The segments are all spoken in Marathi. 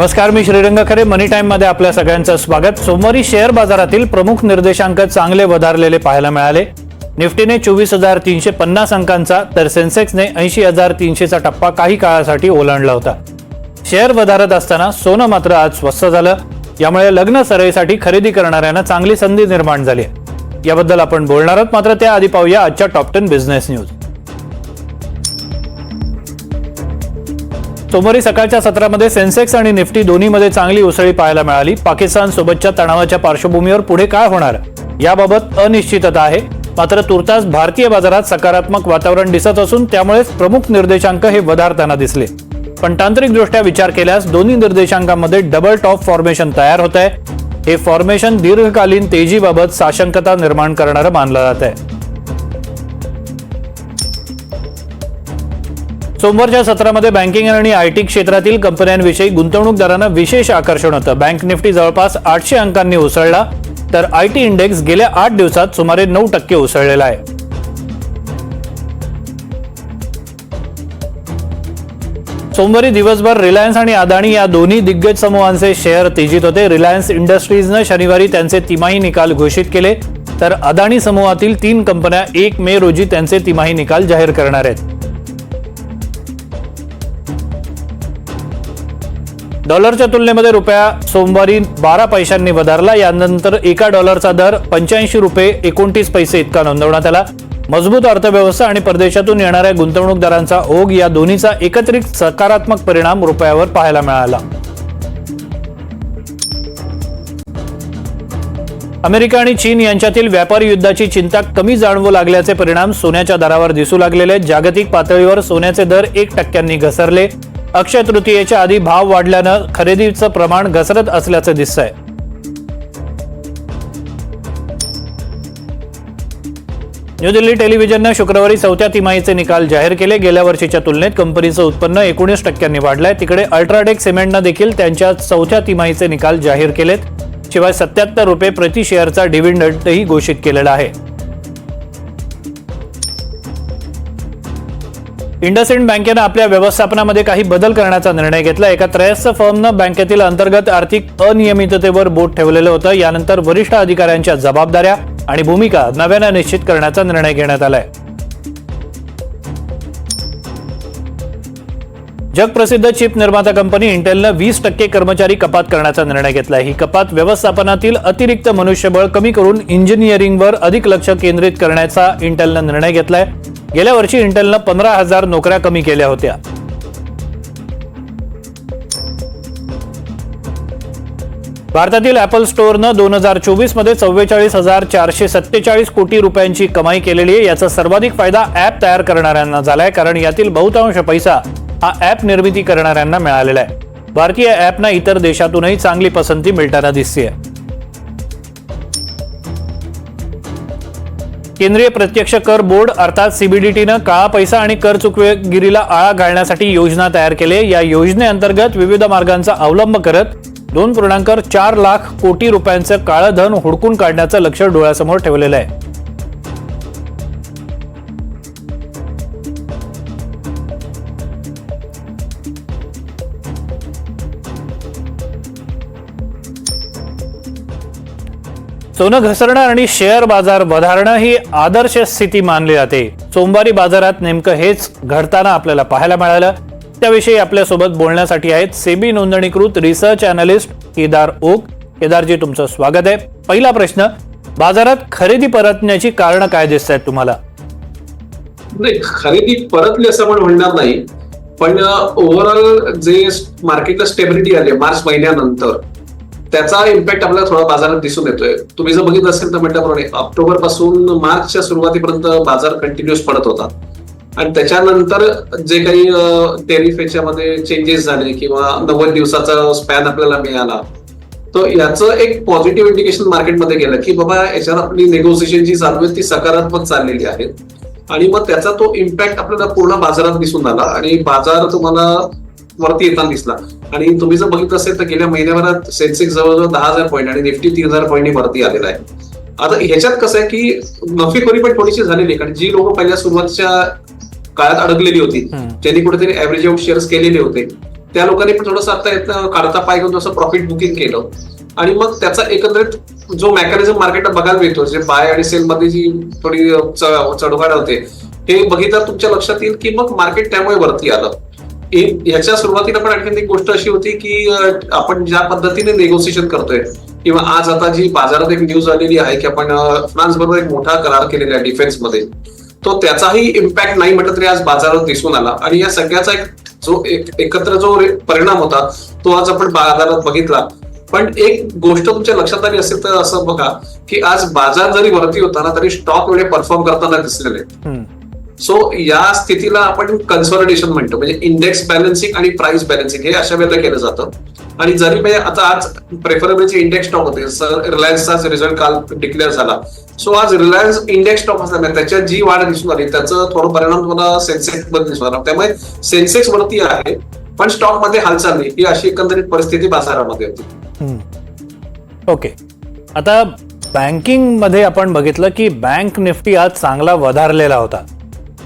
नमस्कार मी श्रीरंग खरे. मनी टाइममध्ये आपल्या सगळ्यांचं स्वागत. सोमवारी शेअर बाजारातील प्रमुख निर्देशांक चांगले वधारलेले पाहायला मिळाले. निफ्टीने चोवीस हजार तीनशे पन्नास अंकांचा तर सेन्सेक्सने ऐंशी हजार तीनशेचा टप्पा काही काळासाठी ओलांडला होता. शेअर वधारत असताना सोनं मात्र आज स्वस्त झालं. यामुळे लग्न सराईसाठी खरेदी करणाऱ्यांना चांगली संधी निर्माण झाली आहे. याबद्दल आपण बोलणार आहोत. मात्र त्याआधी पाहूया आजच्या टॉप टेन बिझनेस न्यूज सोमवारी सकाळच्या सत्रामध्ये सेन्सेक्स आणि निफ्टी दोन्हीमध्ये चांगली उसळी पाहायला मिळाली. पाकिस्तान सोबतच्या तणावाच्या पार्श्वभूमीवर पुढे काय होणार? याबाबत अनिश्चितता आहे. मात्र तुर्तास भारतीय बाजारात सकारात्मक वातावरण दिसत असून त्यामुळेच प्रमुख निर्देशांक हे वधारताना दिसले. पण तांत्रिकदृष्ट्या विचार केल्यास दोन्ही निर्देशांकामध्ये डबल टॉप फॉर्मेशन तयार होत आहे हे फॉर्मेशन दीर्घकालीन तेजीबाबत साशंकता निर्माण करणारं मानलं जात आहे सोमवारच्या सत्रामध्ये बँकिंग आणि आय टी क्षेत्रातील कंपन्यांविषयी गुंतवणूकदारांना विशेष आकर्षण होतं. बँक निफ्टी जवळपास आठशे अंकांनी उसळला तर आय टी इंडेक्स गेल्या आठ दिवसात सुमारे नऊ टक्के उसळलेला आहे. सोमवारी दिवसभर रिलायन्स आणि अदानी या दोन्ही दिग्गज समूहांचे शेअर तेजीत होते. रिलायन्स इंडस्ट्रीजनं शनिवारी त्यांचे तिमाही निकाल घोषित केले तर अदानी समूहातील तीन कंपन्या एक मे रोजी त्यांचे तिमाही निकाल जाहीर करणार आहेत. डॉलरच्या तुलनेमध्ये रुपया सोमवारी बारा पैशांनी वधारला. यानंतर एका डॉलरचा दर पंच्याऐंशी रुपये एकोणतीस पैसे इतका नोंदवण्यात आला. मजबूत अर्थव्यवस्था आणि परदेशातून येणाऱ्या गुंतवणूकदारांचा ओघ या दोन्हीचा एकत्रित सकारात्मक परिणाम रुपयावर पाहायला मिळाला. अमेरिका आणि चीन यांच्यातील व्यापारी युद्धाची चिंता कमी जाणवू लागल्याचे परिणाम सोन्याच्या दरावर दिसू लागलेले जागतिक पातळीवर सोन्याचे दर एक टक्क्यांनी घसरले. अक्षय तृतीयेच्या आधी भाव वाढल्यानं खरेदीचं प्रमाण घसरत असल्याचं दिसतंय. न्यू दिल्ली टेलिव्हिजननं शुक्रवारी चौथ्या तिमाहीचे निकाल जाहीर केले. गेल्या वर्षीच्या तुलनेत कंपनीचं उत्पन्न एकोणीस टक्क्यांनी वाढलंय. तिकडे अल्ट्राटेक सिमेंटनं देखील त्यांच्या चौथ्या तिमाहीचे निकाल जाहीर केलेत. शिवाय सत्याहत्तर रुपये प्रति शेअरचा डिव्हिडंडही घोषित केलेला आहे. इंडसइंड बँकेनं आपल्या व्यवस्थापनामध्ये काही बदल करण्याचा निर्णय घेतला. एका त्रयस्थ फर्मनं बँकेतील अंतर्गत आर्थिक अनियमिततेवर बोट ठेवलेलं होतं. यानंतर वरिष्ठ अधिकाऱ्यांच्या जबाबदाऱ्या आणि भूमिका नव्यानं निश्चित करण्याचा निर्णय घेण्यात आलाय. जगप्रसिद्ध चिप निर्माता कंपनी इंटेलनं वीस टक्के कर्मचारी कपात करण्याचा निर्णय घेतलाय ही कपात व्यवस्थापनातील अतिरिक्त मनुष्यबळ कमी करून इंजिनिअरिंगवर अधिक लक्ष केंद्रित करण्याचा इंटेलनं निर्णय घेतलाय. गेल्या वर्षी इंटेलनं पंधरा हजार नोकऱ्या कमी केल्या होत्या. भारतातील ऍपल स्टोअरनं दोन हजार चोवीसमध्ये चव्वेचाळीस हजार चारशे सत्तेचाळीस कोटी रुपयांची कमाई केलेली आहे. याचा सर्वाधिक फायदा ऍप तयार करणाऱ्यांना झालाय कारण यातील बहुतांश पैसा हा ऍप निर्मिती करणाऱ्यांना मिळालेला आहे. भारतीय ऍपना इतर देशातूनही चांगली पसंती मिळताना दिसते केंद्रीय प्रत्यक्ष कर बोर्ड अर्थात सीबीडीटीनं काळा पैसा आणि कर चुकवेगिरीला आळा घालण्यासाठी योजना तयार केली या योजनेअंतर्गत विविध मार्गांचा अवलंब करत दोन पूर्णांक चार लाख कोटी रुपयांचं काळं धन हुडकून काढण्याचं लक्ष डोळ्यासमोर ठेवलेलं आहे. सोनं घसरणं आणि शेअर बाजार वधारणं ही आदर्श स्थिती मानली जाते. सोमवारी बाजारात नेमकं हेच घडताना आपल्याला पाहायला मिळालं. त्याविषयी आपल्यासोबत बोलण्यासाठी आहेत सेबी नोंदणीकृत रिसर्च अनालिस्ट केदार ओक. केदारजी तुमचं स्वागत आहे. पहिला प्रश्न बाजारात खरेदी परतण्याची कारण काय दिसत आहेत तुम्हाला? नाही खरेदी परतली असं आपण म्हणणार नाही. पण ओव्हरऑल जे मार्केटला स्टेबिलिटी आली मार्च महिन्यानंतर त्याचा इम्पॅक्ट आपल्याला थोडा बाजारात दिसून येतोय. तुम्ही जर बघितलं असेल तर म्हटल्याप्रमाणे ऑक्टोबरपासून मार्चच्या सुरुवातीपर्यंत बाजार कंटिन्युअस पडत होता. आणि त्याच्यानंतर जे काही टेरिफ याच्यामध्ये चेंजेस झाले किंवा नव्वद दिवसाचा स्पॅन आपल्याला मिळाला तर याचं एक पॉझिटिव्ह इंडिकेशन मार्केटमध्ये गेलं की बाबा याच्यावर आपली नेगोसिएशन जी चालू आहे ती सकारात्मक चाललेली आहे. आणि मग त्याचा तो इम्पॅक्ट आपल्याला पूर्ण बाजारात दिसून आला. आणि बाजार तुम्हाला वरती येताना दिसला. आणि तुम्ही जर बघितलं असेल तर गेल्या महिन्याभरात सेन्सेक्स जवळजवळ दहा हजार पॉईंट आणि निफ्टी तीन हजार पॉईंटनी वरती आलेला आहे. आता ह्याच्यात कसं आहे की नफेखोरी पण थोडीशी झालेली आहे. कारण जी लोक पहिल्या सुरुवातीच्या काळात अडकलेली होती. ज्यांनी कुठेतरी ऍव्हरेज आउट शेअर्स केलेले होते त्या लोकांनी पण थोडंसं आता काढता पाय घेऊन थोडंसं प्रॉफिट बुकिंग केलं. आणि मग त्याचा एकंदरीत जो मेकॅनिझम मार्केटला बघायला मिळतो जे बाय आणि सेल मध्ये जी थोडी च- चढउघाड होते हे बघितलं तुमच्या लक्षात येईल की मग मार्केट त्यामुळे वरती आलं. याच्या सुरुवातीला पण आणखी एक गोष्ट अशी होती की आपण ज्या पद्धतीने नेगोसिएशन करतोय किंवा आज आता जी बाजारात एक न्यूज आलेली आहे की आपण फ्रान्स बरोबर एक मोठा करार केलेला आहे डिफेन्समध्ये तो त्याचाही इम्पॅक्ट नाही म्हटलं तरी आज बाजारात दिसून आला. आणि या सगळ्याचा एक जो एकत्र जो परिणाम होता तो आज आपण बाजारात बघितला. पण एक गोष्ट तुमच्या लक्षात आली असेल तर असं बघा की आज बाजार जरी वरती होता ना तरी स्टॉक वेळे परफॉर्म करताना दिसलेले. सो या स्थितीला आपण कन्सॉलिडेशन म्हणतो. म्हणजे इंडेक्स बॅलन्सिंग आणि प्राइस बॅलन्सिंग हे अशा वेळेला केलं जातं. आणि जरी म्हणजे आता आज प्रेफरेबलचे इंडेक्स स्टॉक होते रिलायन्सचा रिझल्ट काल डिक्लेअर झाला. सो आज रिलायन्स इंडेक्स स्टॉक असल्यामुळे त्याच्यात जी वाढ दिसून आली त्याचा थोडं परिणाम तुम्हाला सेन्सेक्समध्ये दिसून आला. त्यामुळे सेन्सेक्स वरती आहे पण स्टॉकमध्ये हालचाल नाही. ही अशी एकंदरीत परिस्थिती बाजारामध्ये होती. ओके आता बँकिंगमध्ये आपण बघितलं की बँक निफ्टी आज चांगला वधारलेला होता.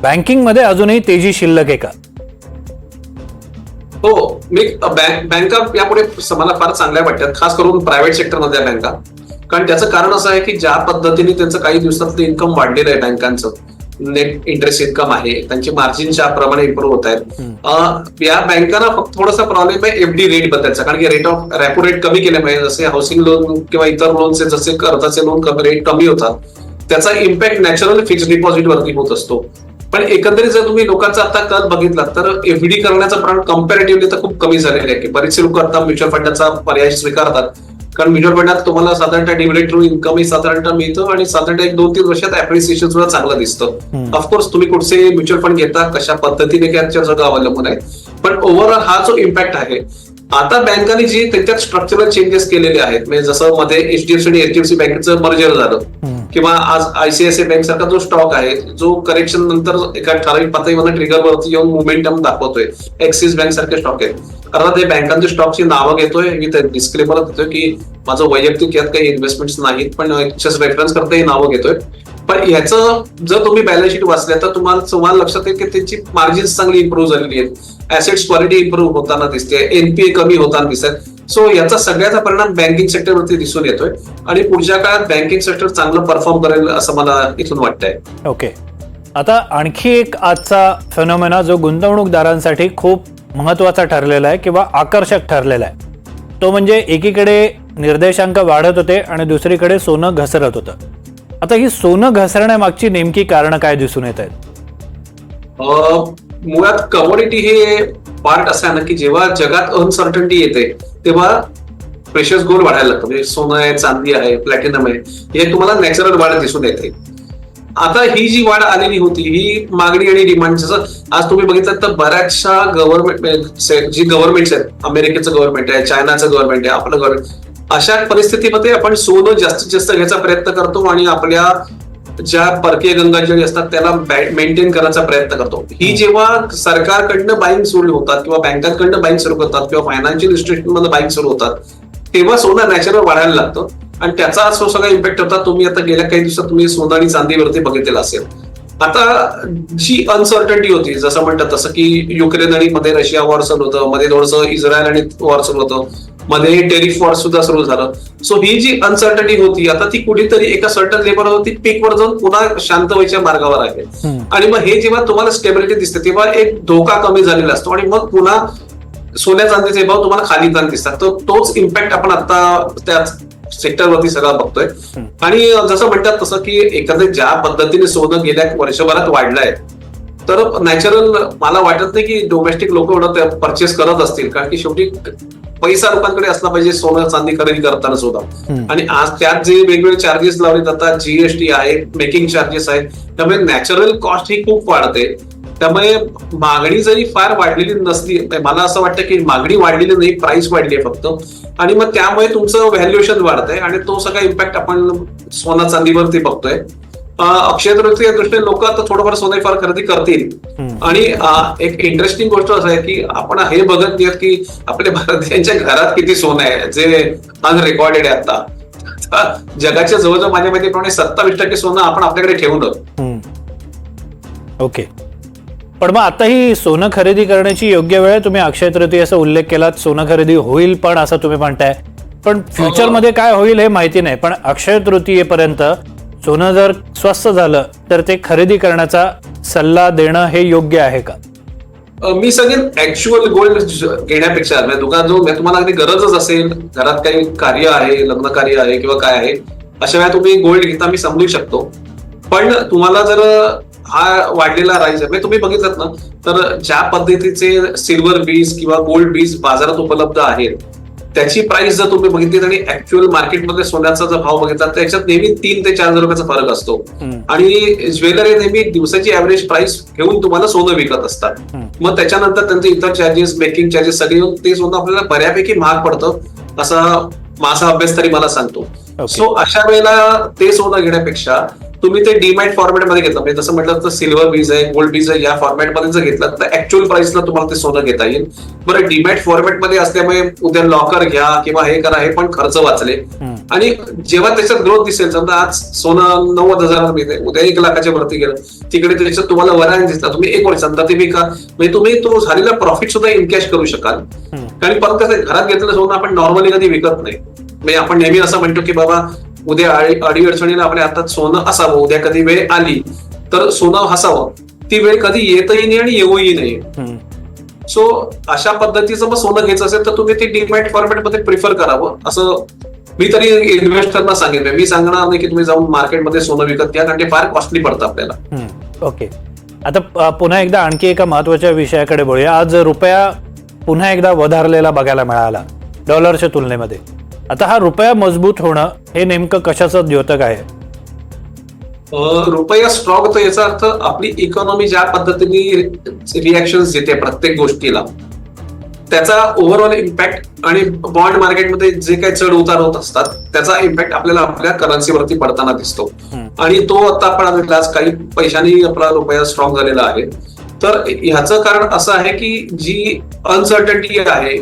बँकिंगमध्ये अजूनही तेजी शिल्लक आहे का? हो मी बँक यापुढे मला फार चांगल्या वाटतात खास करून प्रायव्हेट सेक्टरमधल्या बँका. कारण त्याचं कारण असं आहे की ज्या पद्धतीने त्यांचं काही दिवसातलं इन्कम वाढलेलं आहे बँकांचं नेट इंटरेस्ट इन्कम आहे त्यांचे मार्जिन ज्या प्रमाणे इम्प्रूव्ह होत आहेत. या बँकांना फक्त थोडासा प्रॉब्लेम आहे एफडी रेट बद्दलचा कारण की रेट ऑफ रेपो रेट कमी केल्यामुळे जसे हाऊसिंग लोन किंवा इतर लोनचे जसे कर्जाचे लोन रेट कमी होतात त्याचा इम्पॅक्ट नॅचरल फिक्स डिपॉझिट वरती होत असतो. पण एकंदरीत जर तुम्ही लोकांचा आता कल बघितला तर एफडी करण्याचं प्रमाण कम्पॅरेटिव्हली तर खूप कमी झालेलं आहे की बरेचसे लोक आता म्युच्युअल फंडाचा पर्याय स्वीकारतात कारण म्युच्युअल फंडात तुम्हाला साधारणतः डिव्हिडेंड थ्रू इन्कमही साधारणतः मिळतं आणि साधारणतः एक दोन तीन वर्षात अप्रिसिएशन सुद्धा चांगलं दिसतं. ऑफकोर्स तुम्ही कुठचे म्युच्युअल फंड घेता कशा पद्धतीने घ्यायच्या सगळं अवलंबून आहे पण ओव्हरऑल हा जो इम्पॅक्ट आहे आता बँकांनी जी त्याच्यात स्ट्रक्चरल चेंजेस केलेले आहेत म्हणजे जसं मध्ये एचडीएफसी आणि एचडीएफसी बँकेचं मर्जर झालं. किंवा आज आयसीआयसीआय बँक सारखा जो स्टॉक आहे जो करेक्शन नंतर एका ठराविक पातळीवर ट्रिगर वरती येऊन मुवमेंटम दाखवतोय. एक्सिस बँक सारखे स्टॉक आहेत. कारण ते बँकांच्या स्टॉकची नावं घेतोय मी डिस्क्लेमर देतोय की माझं वैयक्तिक यात काही इन्व्हेस्टमेंट नाहीत पण रेफरन्स करता ही नावं घेतोय. पण याचं जर तुम्ही बॅलन्स शीट वाचल्या तर तुम्हाला तुम्हाला लक्षात येईल की त्यांची मार्जिन चांगली इम्प्रूव्ह झालेली आहेत. ऍसेट्स क्वालिटी इम्प्रूव्ह होताना दिसते एनपीए कमी होताना दिसत. सो याचा सगळ्याचा परिणाम बँकिंग सेक्टरवरती दिसून येतोय. आणि पुढच्या काळात बँकिंग सेक्टर चांगलं परफॉर्म करेल असं मला इथून वाटतंय. ओके आता आणखी एक आजचा फेनोमेना जो गुंतवणूकदारांसाठी खूप महत्त्वाचा ठरलेला आहे किंवा आकर्षक ठरलेला आहे. तो म्हणजे एकीकडे निर्देशांक वाढत होते आणि दुसरीकडे सोनं घसरत होतं. आता ही सोनं घसरण्यामागची नेमकी कारणं काय दिसून येत आहेत? मुळात कमोडिटी हे पार्ट असा आहे ना की जेव्हा जगात अनसर्टन्टी येते तेव्हा प्रेशस गोल्ड वाढायला लागतं. म्हणजे सोनं आहे चांदी आहे प्लॅटिनम आहे हे तुम्हाला नॅचरल वाढ दिसून येते. आता ही जी वाढ आलेली होती ही मागणी आणि डिमांड जसं आज तुम्ही बघितलं तर बऱ्याचशा गव्हर्नमेंट म्हणजे जी गव्हर्नमेंट आहेत अमेरिकेचं गव्हर्नमेंट आहे चायनाचं गव्हर्नमेंट आहे आपलं गव्हर्नमेंट अशा परिस्थितीमध्ये आपण सोनं जास्तीत जास्त घ्यायचा प्रयत्न करतो आणि आपल्या ज्या परकीय गंगाजळी असतात त्याला मेंटेन करायचा प्रयत्न करतो. ही जेव्हा सरकारकडनं बाईंग सुरू होतात किंवा बँकांकडनं बाईंग सुरू होतात किंवा फायनान्शियल इन्स्टिट्यूटमध्ये बाईंग सुरू होतात तेव्हा सोनं नॅचरल वाढायला लागतं. आणि त्याचा जो सगळा इम्पॅक्ट होता तुम्ही आता गेल्या काही दिवसात तुम्ही सोनं आणि चांदीवरती बघितलेला असेल. आता जी अनसर्टन्टी होती जसं म्हणतात तसं की युक्रेन आणि मध्ये रशिया वॉर चालू होतं मध्ये थोडंसं इस्रायल आणि वॉर सुरू होतं. मध्ये टेरिफ वॉर सुद्धा सुरू झालं. सो ही जी अनसर्टन्टी होती आता ती कुठेतरी एका सर्टन लेवलवरती पीकवर जाऊन पुन्हा शांत व्हायच्या मार्गावर आहे. आणि मग हे जेव्हा तुम्हाला स्टेबिलिटी दिसते तेव्हा एक धोका कमी झालेला असतो आणि मग पुन्हा सोन्या चांदीचे भाव तुम्हाला खाली जाण दिसतात. तर तोच इम्पॅक्ट आपण आता त्या सेक्टरवरती सगळा बघतोय. आणि जसं म्हणतात तसं की एखाद्या ज्या पद्धतीने सोनं गेल्या वर्षभरात वाढलंय तर नॅचरल मला वाटत नाही की डोमेस्टिक लोक एवढं परचेस करत असतील. कारण की शेवटी पैसा लोकांकडे असला पाहिजे सोनं चांदी खरेदी करताना सुद्धा. आणि आज त्यात जे वेगवेगळे चार्जेस लावले जातात जीएसटी आहे मेकिंग चार्जेस आहेत त्यामुळे नॅचरल कॉस्ट ही खूप वाढते. त्यामुळे मागणी जरी फार वाढलेली नसली मला असं वाटतं की मागणी वाढलेली नाही प्राइस वाढली आहे फक्त. आणि मग त्यामुळे तुमचं व्हॅल्युएशन वाढतंय आणि तो सगळा इम्पॅक्ट आपण सोना चांदीवरती बघतोय. अक्षय तृतीय दृष्टीने लोक आता थोडंफार सोने फार खरेदी करतील. आणि एक इंटरेस्टिंग गोष्ट असं आहे की आपण हे बघत नाहीत की आपल्या भारतीयांच्या घरात किती सोनं आहे जे अनरेकॉर्डेड आहे आता जगाच्या जवळजवळ माझ्या माहितीप्रमाणे सत्तावीस टक्के सोनं आपण आपल्याकडे ठेवून. ओके पण मग आता ही सोनं खरेदी करण्याची योग्य वेळ आहे? तुम्ही अक्षय तृतीयेचा उल्लेख केलात सोनं खरेदी होईल पण असं तुम्ही म्हणताय पण फ्युचरमध्ये काय होईल हे माहिती नाही पण अक्षय तृतीयेपर्यंत सोनं जर स्वस्त झालं तर ते खरेदी करण्याचा सल्ला देणं हे योग्य आहे का? मी सांगेन ऍक्च्युअल गोल्ड घेण्यापेक्षा म्हणजे दुकान जो म्हणजे तुम्हाला अगदी गरजच असेल घरात काही कार्य आहे लग्न कार्य आहे किंवा काय आहे अशा वेळा तुम्ही गोल्ड घेता मी समजू शकतो. पण तुम्हाला जर हा वाढलेला राईज आहे म्हणजे तुम्ही बघितलं ना तर ज्या पद्धतीचे सिल्वर बीज किंवा गोल्ड बीज बाजारात उपलब्ध आहेत त्याची प्राइस जर तुम्ही बघितली आणि ऍक्च्युअल मार्केटमध्ये सोन्याचा जर भाव बघितला तर त्याच्यात नेहमी तीन ते चार हजार रुपयाचा फरक असतो. आणि ज्वेलरी नेहमी दिवसाची ऍव्हरेज प्राइस घेऊन तुम्हाला सोनं विकत असतात. मग त्याच्यानंतर त्यांचे इतर चार्जेस मेकिंग चार्जेस सगळे ते सोनं आपल्याला बऱ्यापैकी महाग पडतं असा माझा अभ्यास तरी मला सांगतो. सो अशा वेळेला ते सोनं घेण्यापेक्षा तुम्ही ते डीमॅट फॉर्मॅटमध्ये घेतलं. म्हणजे जसं म्हटलं तर सिल्वर बीज आहे गोल्ड बीज आहे या फॉर्मॅटमध्ये जर घेतलं तर ऍक्च्युअल प्राइसला तुम्हाला ते सोनं घेता येईल. बरं डीमॅट फॉर्मॅटमध्ये असल्यामुळे उद्या लॉकर घ्या किंवा हे करा हे पण खर्च वाचले. आणि जेव्हा त्याच्यात ग्रोथ दिसेल समजा आज सोनं नव्वद हजार मिळते उद्या एक लाखाच्या वरती गेलं. तिकडे त्याच्यात तुम्हाला वरायन दिसला. तुम्ही एक वर्ष समजा ते विका. म्हणजे तुम्ही तो झालेला प्रॉफिट सुद्धा इनकॅश करू शकाल. कारण परत कसं घरात घेतलेलं सोनं आपण नॉर्मली कधी विकत नाही. म्हणजे आपण नेहमी असं म्हणतो की बाबा उद्या अडी अडी अडचणीला आपल्या हातात सोनं असावं. उद्या कधी वेळ आली तर सोनं हसावं. ती वेळ कधी येतही नाही आणि येऊही नाही. सो अशा पद्धतीचं मग सोनं घ्यायचं असेल तर तुम्ही ते डीमॅट फॉर्मॅटमध्ये प्रिफर करावं. असं मी तरी इन्व्हेस्टरना सांगेन. मी सांगणार नाही की तुम्ही जाऊन मार्केटमध्ये सोनं विकत घ्या कारण ते फार कॉस्टली पडतं आपल्याला. ओके आता पुन्हा एकदा आणखी एका महत्त्वाच्या विषयाकडे बोलूया. आज रुपया पुन्हा एकदा वधारलेला बघायला मिळाला. डॉलरच्या तुलनेमध्ये. आता हा रुपया मजबूत होणं हे नेमकं कशाचं द्योतक आहे? रुपया स्ट्रॉंग तर याचा अर्थ आपली इकॉनॉमी ज्या पद्धतीने रिॲक्शन देते प्रत्येक गोष्टीला त्याचा ओव्हरऑल इम्पॅक्ट आणि बॉन्ड मार्केटमध्ये जे काही चढ उतार होत असतात त्याचा इम्पॅक्ट आपल्याला आपल्या करन्सीवरती पडताना दिसतो. आणि तो आता आपण आज काही पैशांनी आपला रुपया स्ट्रॉंग झालेला आहे. तर ह्याचं कारण असं आहे की जी अनसर्टन्टी आहे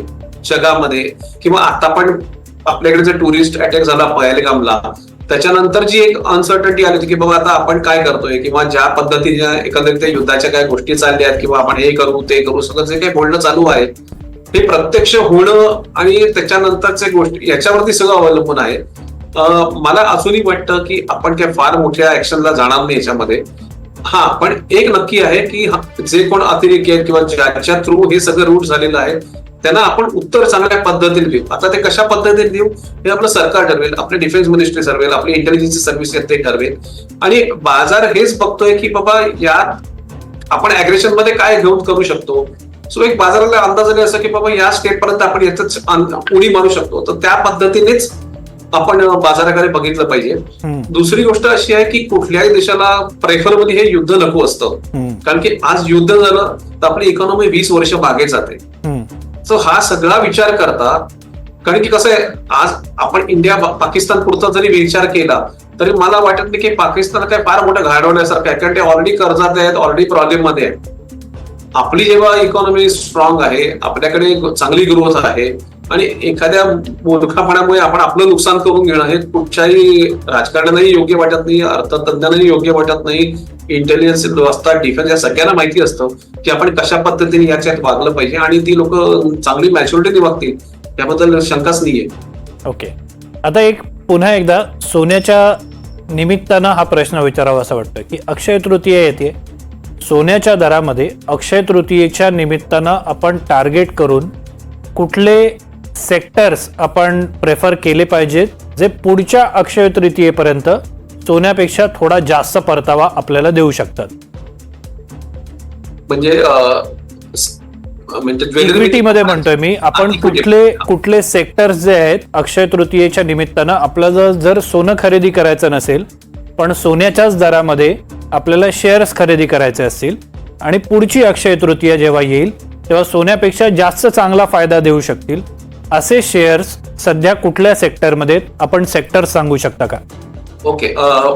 जगामध्ये किंवा आता पण आपल्याकडे जे टुरिस्ट अटॅक झाला पहलगामला त्याच्यानंतर जी एक अनसर्टन्टी आली होती की बाबा आता आपण काय करतोय किंवा ज्या पद्धतीने एकंदरीत युद्धाच्या काय गोष्टी चालल्या आहेत किंवा आपण हे करू ते करू सगळं जे काही बोलणं चालू आहे हे प्रत्यक्ष होणं आणि त्याच्यानंतरचे गोष्टी याच्यावरती सगळं अवलंबून आहे. मला अजूनही वाटतं की आपण काय फार मोठ्या ऍक्शनला जाणार नाही याच्यामध्ये. हा पण एक नक्की आहे की जे कोण अतिरेकी आहेत किंवा ज्याच्या थ्रू हे सगळं रूट झालेलं आहे त्यांना आपण उत्तर चांगल्या पद्धतीने देऊ. आता ते कशा पद्धतीने देऊ? हे आपलं सरकार ठरवेल आपले डिफेन्स मिनिस्ट्री ठरवेल आपली इंटेलिजन्स सर्व्हिस ते ठरवेल. आणि बाजार हेच बघतोय की बाबा यात आपण अग्रेशनमध्ये काय घेऊन करू शकतो? सो एक बाजाराला अंदाज आले असं की बाबा या स्टेप पर्यंत आपण याच उडी मारू शकतो. तर त्या पद्धतीनेच आपण बाजाराकडे बघितलं पाहिजे. दुसरी गोष्ट अशी आहे की कुठल्याही देशाला प्रेफरेबली हे युद्ध नको असतं. कारण की आज युद्ध झालं तर आपली इकॉनॉमी वीस वर्ष मागे जाते. सो हा सगळा विचार करता कारण की कसं आहे आज आपण इंडिया पाकिस्तान पुरता जरी विचार केला तरी मला वाटत नाही की पाकिस्तान काय फार मोठं घाडवण्यासारखं आहे. कारण ते ऑलरेडी कर्जात आहेत ऑलरेडी प्रॉब्लेममध्ये आहेत. आपली जेव्हा इकॉनॉमी स्ट्रॉंग आहे आपल्याकडे चांगली ग्रोथ आहे आणि एखाद्या मूर्खापणामुळे आपण आपलं नुकसान करून घेणं हे कुठच्याही राजकारणालाही योग्य वाटत नाही अर्थतज्ञांनाही योग्य वाटत नाही. इंटेलिजन्स व्यवस्था डिफेन्स या सगळ्यांना माहिती असतं की आपण कशा पद्धतीने याच्यात वागलं पाहिजे आणि ती लोक चांगली मॅच्युरिटीने वागतील याबद्दल शंकाच नाहीये. ओके. आता एक पुन्हा एकदा सोन्याच्या निमित्तानं हा प्रश्न विचारावा असं वाटतं की अक्षय तृतीया येते. सोन्याच्या दरामध्ये अक्षय तृतीयेच्या निमित्तानं आपण टार्गेट करून कुठले सेक्टर्स आपण प्रेफर केले पाहिजेत जे पुढच्या अक्षय तृतीयेपर्यंत सोन्यापेक्षा थोडा जास्त परतावा आपल्याला देऊ शकतात. म्हणजे स- म्हणजे म्हणतोय मी. आपण. कुठले कुठले सेक्टर्स जे आहेत अक्षय तृतीयेच्या निमित्तानं आपल्याला जर सोनं खरेदी करायचं नसेल पण सोन्याच्याच दरामध्ये आपल्याला शेअर्स खरेदी करायचे असतील आणि पुढची अक्षय तृतीया जेव्हा येईल तेव्हा सोन्यापेक्षा जास्त चांगला फायदा देऊ शकतील असे शेअर्स सध्या कुठल्या सेक्टरमध्ये? आपण सेक्टर सांगू शकता का? ओके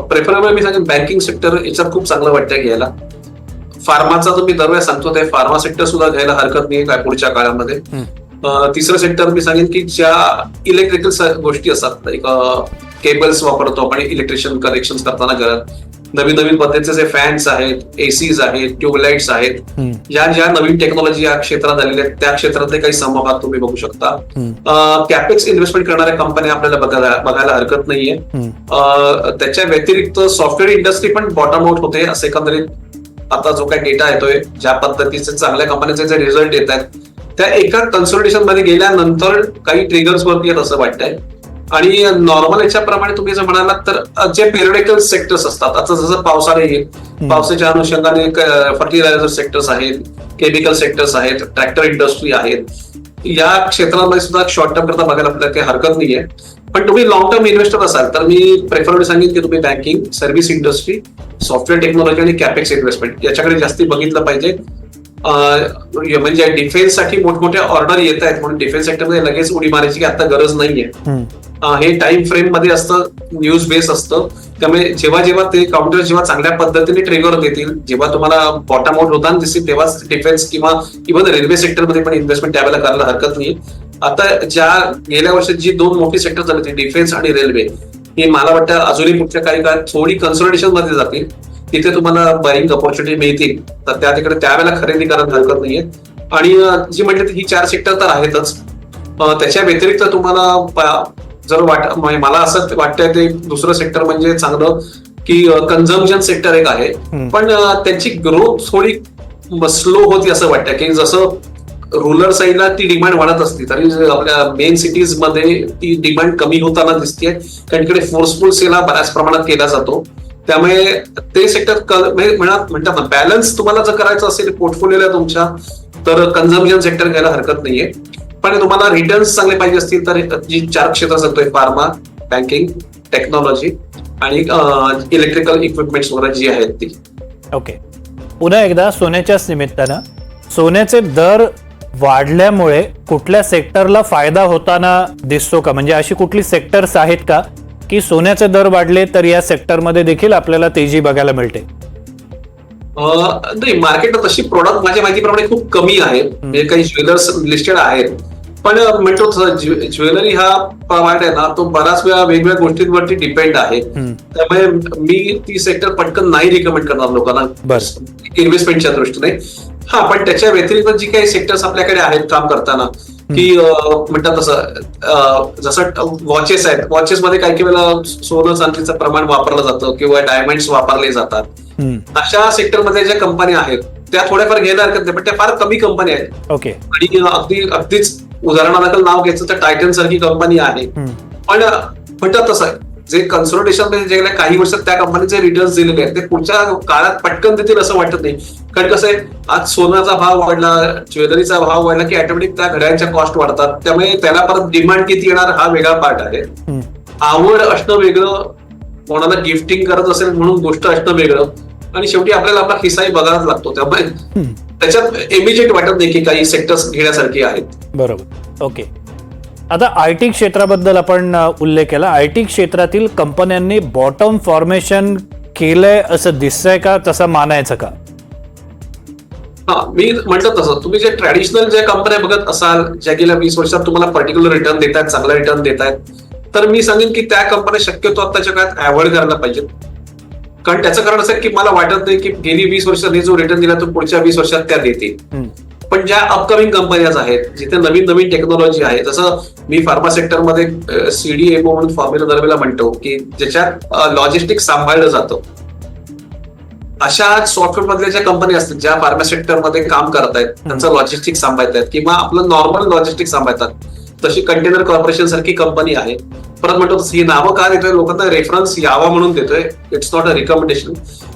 प्रेफरेबल मी सांगेन बँकिंग सेक्टर याच्यात खूप चांगलं वाटतं घ्यायला. फार्माचा जो मी दरवेळेस सांगतो ते फार्मा सेक्टर सुद्धा घ्यायला हरकत नाही काय पुढच्या काळामध्ये. तिसरं सेक्टर मी सांगेन की ज्या इलेक्ट्रिकल गोष्टी असतात लाईक केबल्स वापरतो आपण इलेक्ट्रिशियन कनेक्शन करताना घरात. नवीन नवीन पद्धतीचे जे फॅन्स आहेत एसीज आहेत ट्यूबलाइट्स आहेत हम्म, या ज्या नवीन टेक्नॉलॉजी या क्षेत्रात आलेल्या आहेत त्या क्षेत्रातले काही समभाग तुम्ही बघू शकता. कॅपेक्स इन्व्हेस्टमेंट करणाऱ्या कंपन्या आपल्याला बघायला बघायला हरकत नाहीये. त्याच्या व्यतिरिक्त सॉफ्टवेअर इंडस्ट्री पण बॉटम आउट होते. असं एकंदरीत आता जो काही डेटा येतोय ज्या पद्धतीचे चांगल्या कंपन्यांचे जे रिझल्ट येत आहेत त्या एका कन्सल्टेशनमध्ये गेल्यानंतर काही ट्रिगर्स वरती आहेत असं वाटतंय. आणि नॉर्मल याच्याप्रमाणे तुम्ही जर म्हणालात तर जे पेरिडिकल सेक्टर्स असतात आता जसं पावसाळा येईल पावसाच्या अनुषंगाने फर्टिलायझर सेक्टर्स आहेत केमिकल सेक्टर्स आहेत ट्रॅक्टर इंडस्ट्री आहेत. या क्षेत्रामध्ये सुद्धा शॉर्ट टर्म करता बघायला आपल्याला काही हरकत नाहीये. पण तुम्ही लॉंग टर्म इन्व्हेस्टर असाल तर मी प्रेफरबली सांगेन की तुम्ही banking service industry software technology आणि कॅपेक्स इन्व्हेस्टमेंट याच्याकडे जास्ती बघितलं पाहिजे. म्हणजे डिफेन्ससाठी मोठमोठ्या ऑर्डर येत आहेत म्हणून डिफेन्स सेक्टरमध्ये लगेच उडी मारायची की आता गरज नाहीये. हे टाइम फ्रेममध्ये असतं न्यूज बेस असतं. त्यामुळे जेव्हा जेव्हा ते काउंटर जेव्हा चांगल्या पद्धतीने ट्रिगर देतील जेव्हा तुम्हाला बॉटम आउट होताना दिसतील तेव्हाच डिफेन्स किंवा इव्हन रेल्वे सेक्टरमध्ये पण इन्व्हेस्टमेंट त्यावेळेला करायला हरकत नाही आता ज्या गेल्या वर्षात जी दोन मोठी सेक्टर झाली होती डिफेन्स आणि रेल्वे ही मला वाटतं अजूनही पुढच्या काही काळात थोडी कन्सल्टेशनमध्ये जातील. तिथे तुम्हाला बाईंग ऑपॉर्च्युनिटी मिळतील. तर त्या तिकडे त्यावेळेला खरेदी करायला हरकत नाहीये. आणि जी म्हटलं ही चार सेक्टर तर आहेतच. त्याच्या व्यतिरिक्त तुम्हाला जर वाट म्हणजे मला असं वाटतंय ते दुसरं सेक्टर म्हणजे चांगलं की कन्झम्पशन सेक्टर एक आहे. पण त्यांची ग्रोथ थोडी स्लो होती असं वाटतं की जसं रुरल साईडला ती डिमांड वाढत असती तरी आपल्या मेन सिटीजमध्ये ती डिमांड कमी होताना दिसते कारण इकडे फोर्सफुल सेला बऱ्याच प्रमाणात केला जातो. त्यामुळे ते सेक्टर म्हणजे म्हणतात ना बॅलन्स तुम्हाला जर करायचं असेल पोर्टफोलिओला तुमच्या तर कन्झम्पशन सेक्टर घ्यायला हरकत नाहीये. पण तुम्हाला रिटर्न्स चांगले पाहिजे असतील तर जी चार क्षेत्र सांगतोय फार्मा बँकिंग टेक्नॉलॉजी आणि इलेक्ट्रिकल इक्विपमेंट्स वगैरे जी आहेत ती. ओके पुन्हा एकदा सोन्याच्याच निमित्तानं सोन्याचे दर वाढल्यामुळे कुठल्या सेक्टरला फायदा होताना दिसतो का? म्हणजे अशी कुठली सेक्टर्स आहेत का की सोन्याचे दर वाढले तर या सेक्टरमध्ये देखील आपल्याला तेजी बघायला मिळते. अं, नाही मार्केटला तशी प्रोडक्ट माझ्या माहितीप्रमाणे खूप कमी आहे. म्हणजे काही ज्वेलर्स लिस्टेड आहेत. पण म्हणतो ज्वेलरी हा पार्ट आहे ना तो बऱ्याच वेळा वेगवेगळ्या गोष्टींवरती डिपेंड आहे. त्यामुळे मी ती सेक्टर पटकन नाही रिकमेंड करणार लोकांना. इन्व्हेस्टमेंटच्या दृष्टीने. हा पण त्याच्या व्यतिरिक्त जी काही सेक्टर्स आपल्याकडे आहेत काम करताना की म्हणतात तसं जसं वॉचेस आहेत. वॉचेस मध्ये काही काही वेळेला सोनं चांदीचं प्रमाण वापरलं जातं किंवा डायमंड्स वापरले जातात. अशा सेक्टरमध्ये ज्या कंपन्या आहेत त्या थोड्याफार घ्यायला हरकत नाही पण त्या फार कमी कंपन्या आहेत. ओके आणि अगदी अगदीच उदाहरणादाखल नाव घ्यायचं तर टायटन सारखी कंपनी आहे. पण म्हणतात तसं जे कन्सल्टेशनमध्ये जे गेल्या काही वर्षात त्या कंपनीचे रिटर्न्स दिलेले आहेत ते पुढच्या काळात पटकन देतील असं वाटत नाही. कारण कसं आहे आज सोन्याचा भाव वाढला ज्वेलरीचा भाव वाढला की ऑटोमॅटिक त्या घड्याळच्या कॉस्ट वाढतात. त्यामुळे त्याला परत डिमांड किती येणार हा वेगळा पार्ट आहे. आवड असणं वेगळं कोणाला गिफ्टिंग करत असेल म्हणून गोष्ट असणं वेगळं आणि शेवटी आपल्याला आपला खिसाही बघावाच लागतो. त्यामुळे. त्याच्यात इमिजिएट वाटत नाही की काही सेक्टर्स घेण्यासारखी आहेत. बरोबर. ओके आता आय टी क्षेत्राबद्दल आपण उल्लेख केला. आय टी क्षेत्रातील कंपन्यांनी बॉटम फॉर्मेशन केलंय असं दिसतंय का? तसं मानायचं का? हा मी म्हटलं तसं. तुम्ही जे ट्रॅडिशनल ज्या कंपन्या बघत असाल ज्या गेल्या वीस वर्षात तुम्हाला पर्टिक्युलर रिटर्न देत आहेत चांगला रिटर्न देत आहेत तर मी सांगेन की त्या कंपन्या शक्यतो आताच्या काळात अवॉइड करायला पाहिजेत. कारण त्याचं कारण असं की मला वाटत नाही की गेली वीस वर्षांनी जो रिटर्न दिला तो पुढच्या वीस वर्षात त्या देतील. पण ज्या अपकमिंग कंपन्याज आहेत जिथे नवीन नवीन टेक्नॉलॉजी आहे जसं मी फार्मा सेक्टरमध्ये सीडीएमओ म्हणून फॉर्म्युला दरवेळेला म्हणतो की ज्याच्यात लॉजिस्टिक सांभाळलं जातं. अशा सॉफ्टवेअर मधल्या ज्या कंपन्या असतात ज्या फार्मा सेक्टरमध्ये काम करत आहेत त्यांचं लॉजिस्टिक सांभाळतात किंवा आपलं नॉर्मल लॉजिस्टिक सांभाळतात तशी कंटेनर कॉर्पोरेशन सारखी कंपनी आहे. परत म्हणतो ही नावं का देतोय? लोकांना रेफरन्स यावा म्हणून देतोय. इट्स नॉट अ रिकमेंडेशन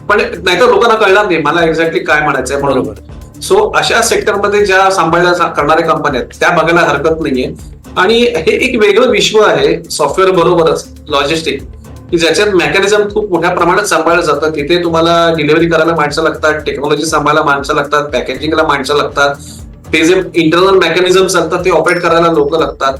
पण नाहीतर लोकांना कळणार नाही मला एक्झॅक्टली काय म्हणायचंय म्हणून. बरोबर. सो अशा सेक्टरमध्ये ज्या सांभाळल्या करणाऱ्या कंपन्या आहेत त्या बघायला हरकत नाहीये. आणि हे एक वेगळं विश्व आहे सॉफ्टवेअर बरोबरच लॉजिस्टिक की ज्याच्यात मेकॅनिझम खूप मोठ्या प्रमाणात सांभाळलं जातं तिथे तुम्हाला डिलिव्हरी करायला माणसं लागतात टेक्नॉलॉजी सांभाळायला माणसं लागतात पॅकेजिंगला माणसं लागतात. ते जे इंटरनल मेकॅनिझम चालतात ते ऑपरेट करायला लोक लागतात.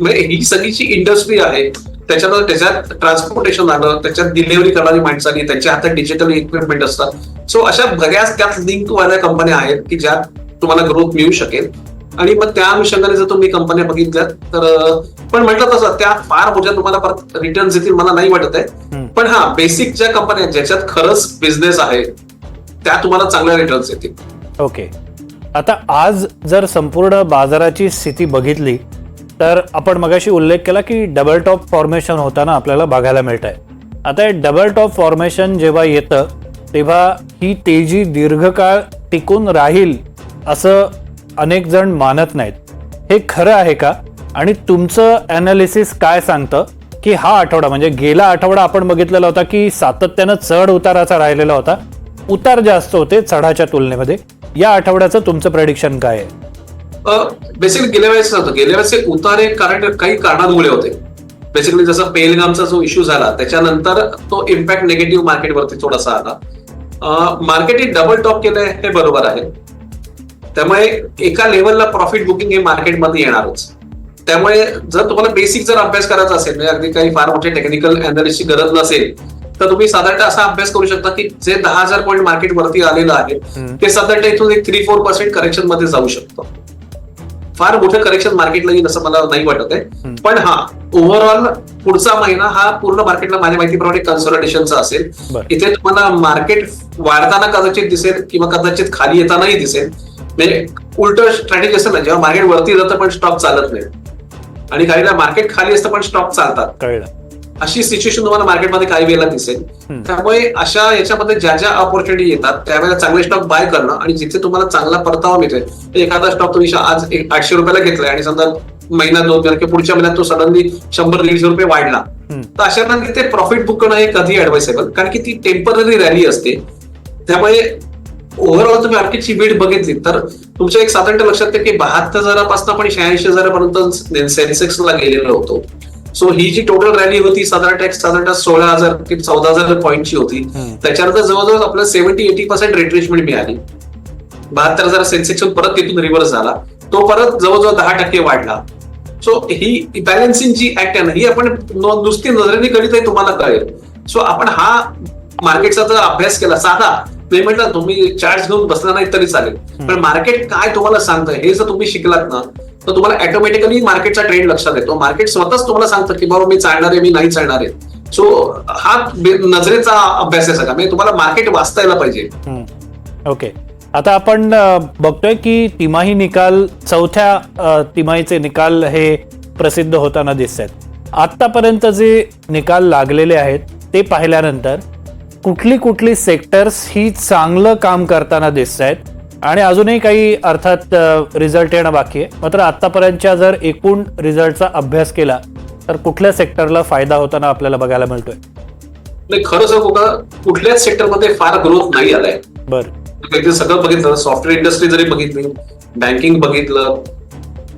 म्हणजे ही सगळीची इंडस्ट्री आहे. त्याच्यात त्याच्यात ट्रान्सपोर्टेशन आलं त्याच्यात डिलिव्हरी करणारी माणसं आली त्यांच्या हातात डिजिटल इक्विपमेंट असतात. सो अशा बऱ्याच त्यात लिंक वाल्या कंपन्या आहेत की ज्यात तुम्हाला ग्रोथ मिळू शकेल. आणि मग त्या अनुषंगाने जर तुम्ही कंपन्या बघितल्या तर पण म्हटलं तसं त्या फार मोठ्या तुम्हाला परत रिटर्न येतील मला नाही वाटत आहे. पण हा बेसिक ज्या कंपन्या ज्याच्यात खरंच बिझनेस आहे त्या तुम्हाला चांगल्या रिटर्न्स येतील. ओके आता आज जर संपूर्ण बाजाराची स्थिती बघितली तर आपण मगाशी उल्लेख केला की डबल टॉप फॉर्मेशन होताना आपल्याला बघायला मिळत आहे आता हे डबल टॉप फॉर्मेशन जेव्हा येतं तेव्हा ही तेजी दीर्घकाळ टिकून राहील असं अनेक जण मानत नाहीत. हे खरं आहे का? आणि तुमचं अनालिसिस काय सांगतं? की हा आठवडा म्हणजे गेला आठवडा आपण बघितलेला होता की सातत्यानं चढ उताराचा राहिलेला होता. उतार जास्त होते चढाच्या तुलनेमध्ये. या आठवड्याचं तुमचं प्रेडिक्शन काय आहे? बेसिकली गेल्या वेळेस होतं. गेल्या वेळेस उतारे कारण काही कारणांमुळे होते. बेसिकली जसं पेलगामचा जो इश्यू झाला त्याच्यानंतर तो इम्पॅक्ट निगेटिव्ह मार्केटवरती थोडासा आला. मार्केट हे डबल टॉप केलंय हे बरोबर आहे. त्यामुळे एका लेवलला प्रॉफिट बुकिंग हे मार्केटमध्ये येणारच. त्यामुळे जर तुम्हाला बेसिक जर अभ्यास करायचा असेल म्हणजे अगदी काही फार मोठे टेक्निकल अनालिस्टची गरज नसेल तर तुम्ही साधारणतः असा अभ्यास करू शकता की जे दहा हजार पॉईंट मार्केट वरती आलेलं आहे. ते साधारणतः इथून एक थ्री फोर पर्सेंट करेक्शनमध्ये जाऊ शकतं. फार मोठं करेक्शन मार्केटला येईल असं मला नाही वाटत आहे. पण हा ओव्हरऑल पुढचा महिना हा पूर्ण मार्केटला माझ्या माहितीप्रमाणे कन्सॉलिडेशनचा असेल. इथे तुम्हाला मार्केट वाढताना कदाचित दिसेल किंवा कदाचित खाली येतानाही दिसेल. म्हणजे उलट स्ट्रॅटेजी असेल ना जेव्हा मार्केट वरती जातं पण स्टॉक चालत नाही. आणि काहीला मार्केट खाली असतं पण स्टॉक चालतात. अशी सिच्युएशन तुम्हाला मार्केटमध्ये काही वेळेला दिसेल. त्यामुळे अशा याच्यामध्ये ज्या ज्या ऑपॉर्च्युनिटी येतात त्यावेळेला चांगले स्टॉक बाय करणं आणि जिथे तुम्हाला चांगला परतावा तर एखादा स्टॉक तुम्ही आज आठशे रुपयाला घेतलाय आणि समजा महिना दोन महिना किंवा पुढच्या महिन्यात तो सडनली शंभर दीडशे रुपये वाढला. तर अशा तिथे प्रॉफिट बुक करणं हे कधी ऍडवाइसेबल कारण की ती टेंपररी रॅली असते त्यामुळे ओव्हरऑल तुम्ही मार्केटची बीड बघितली तर तुमच्या एक साधारण लक्षात की बहात्तर हजारापासून आपण शहाऐंशी हजारापर्यंत सेन्सेक्सला गेलेलो होतो सो ही जी टोटल रॅली होती साधारणतः एक साधारणतः सोळा हजार ते चौदा हजार पॉईंटची होती. त्याच्यानंतर जवळजवळ आपल्याला सेव्हन्टी एटी पर्सेंट रिट्रेसमेंट मिळाली. बहात्तर हजार सेन्सेक्स परत तिथून रिव्हर्स झाला. तो परत जवळजवळ दहा टक्के वाढला. सो ही बॅलन्सिंग जी ऍक्ट आहे ना ही आपण नुसती नजरेने करीत आहे तुम्हाला कळेल. सो आपण हा मार्केटचा जर अभ्यास केला साधा मी म्हटलं तुम्ही चार्ज घेऊन बसला नाही तरी चालेल. पण मार्केट काय तुम्हाला सांगतं हे जर तुम्ही शिकलात ना तर तुम्हाला ऑटोमॅटिकली मार्केटचा ट्रेंड लक्षात येतो. मार्केट स्वतःच तुम्हाला सांगतं की बाबा मी चालणार आहे मी नाही चालणार आहे. सो हा नजरेचा अभ्यास आहे सगळा. म्हणजे तुम्हाला मार्केट वाचता यायला पाहिजे. ओके आता आपण बघतोय की तिमाही निकाल चौथ्या तिमाहीचे निकाल हे प्रसिद्ध होताना दिसत आहेत आतापर्यंत जे निकाल लागलेले आहेत ते पाहिल्यानंतर कुठली कुठली सेक्टर्स ही चांगलं काम करताना दिसत आहेत आणि अजूनही काही अर्थात रिझल्ट येणं बाकी आहे. मात्र आतापर्यंतच्या जर एकूण रिझल्टचा अभ्यास केला तर कुठल्या सेक्टरला फायदा होताना आपल्याला बघायला मिळतोय? नाही खरं सांगू का कुठल्याच सेक्टरमध्ये फार ग्रोथ नाही आलाय. बरं. सगळं बघितलं सॉफ्टवेअर इंडस्ट्री जरी बघितली बँकिंग बघितलं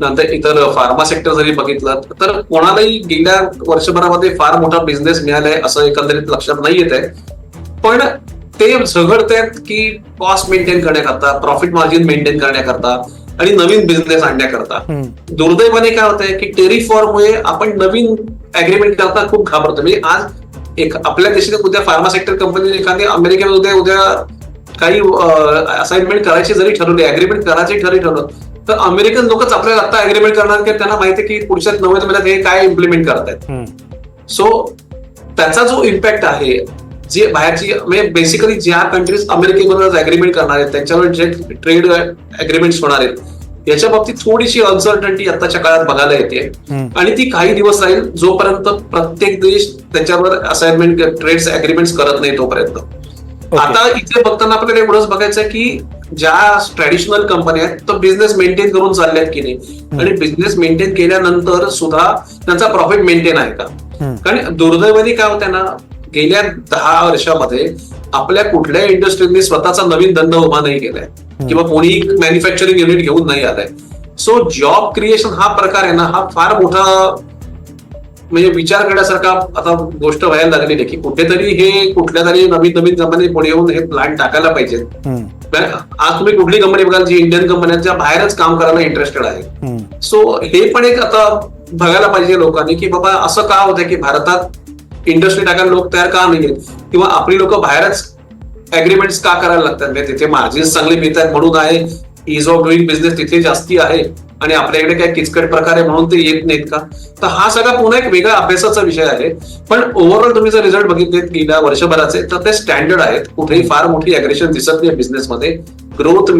नंतर इतर फार्मा सेक्टर जरी बघितलं तर कोणालाही गेल्या वर्षभरामध्ये फार मोठा बिझनेस मिळालाय असं एकंदरीत लक्षात नाही येत आहे. पण ते झगडतायत की कॉस्ट मेंटेन करण्याकरता प्रॉफिट मार्जिन मेंटेन करण्याकरता आणि नवीन बिझनेस आणण्याकरता. दुर्दैवाने काय होतंय की टेरिफ वॉरमुळे आपण नवीन अग्रीमेंट करता खूप घाबरतो म्हणजे आज एक आपल्या देशात उद्या फार्मा सेक्टर कंपनी एखादी अमेरिकेत उद्या उद्या काही असाइनमेंट करायची जरी ठरवली अग्रीमेंट करायची ठरली ठरवलं तर अमेरिकन लोकच आपल्याला आता अग्रीमेंट करणार की त्यांना माहिती आहे की पुढच्या नव्वद महिन्यात हे काय इम्प्लिमेंट करतायत. सो त्याचा जो इम्पॅक्ट आहे जे बाहेरची म्हणजे बेसिकली ज्या कंट्रीज अमेरिकेबरोबर अग्रीमेंट करणार आहेत त्यांच्यावर जे ट्रेड अग्रीमेंट्स होणार आहेत याच्या बाबतीत थोडीशी अनसर्टन्टी आताच्या काळात बघायला येते. आणि ती काही दिवस राहील जोपर्यंत प्रत्येक देश त्याच्यावर असाइनमेंट ट्रेड्स अग्रीमेंट्स करत नाही तोपर्यंत. आता इथे बघताना आपल्याला एवढंच बघायचं की ज्या ट्रॅडिशनल कंपन्या आहेत तो बिझनेस मेंटेन करून चालल्यात की नाही. आणि बिझनेस मेंटेन केल्यानंतर सुद्धा त्यांचा प्रॉफिट मेंटेन आहे का. कारण दुर्दैवाने काय होतं ना गेल्या दहा वर्षामध्ये आपल्या कुठल्या इंडस्ट्रीने स्वतःचा नवीन धंदा उभा नाही केलाय. किंवा कोणी मॅन्युफॅक्चरिंग युनिट घेऊन नाही आलाय. सो जॉब क्रिएशन हा प्रकार आहे ना हा फार मोठा म्हणजे विचार करण्यासारखा आता गोष्ट व्हायला लागलेली आहे की कुठेतरी हे कुठल्या तरी नवीन नवीन कंपनी पुढे येऊन हे प्लांट टाकायला पाहिजेत हम्म. आज तुम्ही कुठली कंपनी बघाल जी इंडियन कंपन्यांच्या बाहेरच काम करायला इंटरेस्टेड आहे. सो हे पण एक आता बघायला पाहिजे लोकांनी की बाबा असं का होतंय की भारतात इंडस्ट्री टाकायला लोक तयार का नाहीये? किंवा आपली लोक बाहेरच अग्रीमेंट का करायला लागतात? म्हणजे तिथे मार्जिन्स चांगले मिळतात म्हणून आहे. इज ऑफ डुईंग बिझनेस तिथे जास्ती आहे. आणि आपल्याकडे काय किचकट प्रकार आहे म्हणून ते येत नाहीत का? तर हा सगळा पुन्हा एक वेगळा अभ्यासाचा विषय आहे. पण ओव्हरऑल तुम्ही जर रिझल्ट बघितले गेल्या वर्षभराचे तर ते स्टँडर्ड आहेत. कुठेही फार मोठी अग्रेशन दिसत नाही बिझनेसमध्ये ग्रोथ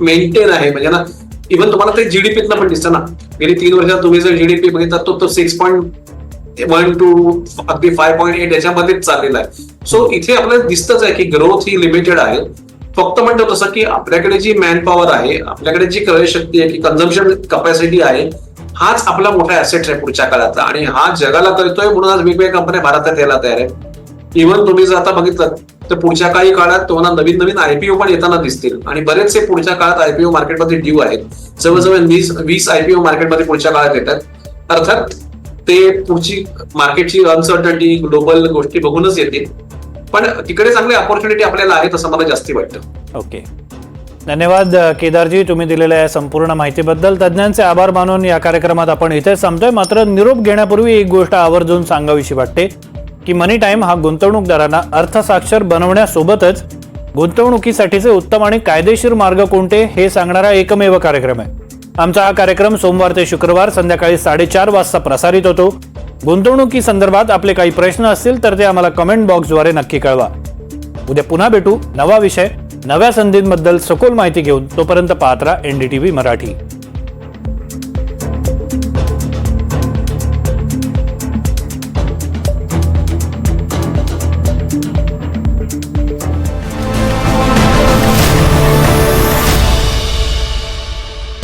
मेंटेन आहे. म्हणजे ना इव्हन तुम्हाला ते जीडीपीतनं पण दिसतं ना. गेली तीन वर्षात तुम्ही जर जीडीपी बघितला तो सिक्स पॉईंट वन टू अगदी फाय पॉईंट एट याच्यामध्येच चाललेला आहे. सो इथे आपल्याला दिसतच आहे की ग्रोथ ही लिमिटेड आहे. फक्त म्हणतो तसं की आपल्याकडे जी मॅन पॉवर आहे आपल्याकडे जी क्रयशक्ती आहे की कन्झम्पशन कपॅसिटी आहे हाच आपला मोठा ऍसेट आहे पुढच्या काळाचा आणि हा जगाला करतोय म्हणून आज वेगवेगळ्या कंपन्या भारतात यायला तयार आहेत. इव्हन तुम्ही जर आता बघितलं तर पुढच्या काही काळात तुम्हाला नवीन नवीन आयपीओ पण येताना दिसतील. आणि बरेचसे पुढच्या काळात आयपीओ मार्केटमध्ये ड्यू आहेत. जवळजवळ वीस वीस आयपीओ मार्केटमध्ये पुढच्या काळात येतात. अर्थात ते पुढची मार्केटची अनसर्टन्टी ग्लोबल गोष्टी बघूनच येतील. पण तिकडे चांगली अपॉर्च्युनिटी आपल्याला आहेत असं मला जास्ती वाटतं. ओके. धन्यवाद केदारजी तुम्ही दिलेल्या या संपूर्ण माहितीबद्दल. तज्ज्ञांचे आभार मानून या कार्यक्रमात आपण इथेच थांबतोय मात्र निरोप घेण्यापूर्वी एक गोष्ट आवर्जून सांगावीशी वाटते की मनी टाईम हा गुंतवणूकदारांना अर्थसाक्षर बनवण्यासोबतच गुंतवणुकीसाठीचे उत्तम आणि कायदेशीर मार्ग कोणते हे सांगणारा एकमेव कार्यक्रम आहे. आमचा हा कार्यक्रम सोमवार ते शुक्रवार संध्याकाळी साडेचार वाजता प्रसारित होतो. गुंतवणुकी संदर्भात आपले काही प्रश्न असतील तर ते आम्हाला कमेंट बॉक्सद्वारे नक्की कळवा. उद्या पुन्हा भेटू. नवा विषय. नव्या संधींबद्दल सखोल माहिती घेऊन तोपर्यंत पाहत राहा एनडीटीव्ही मराठी.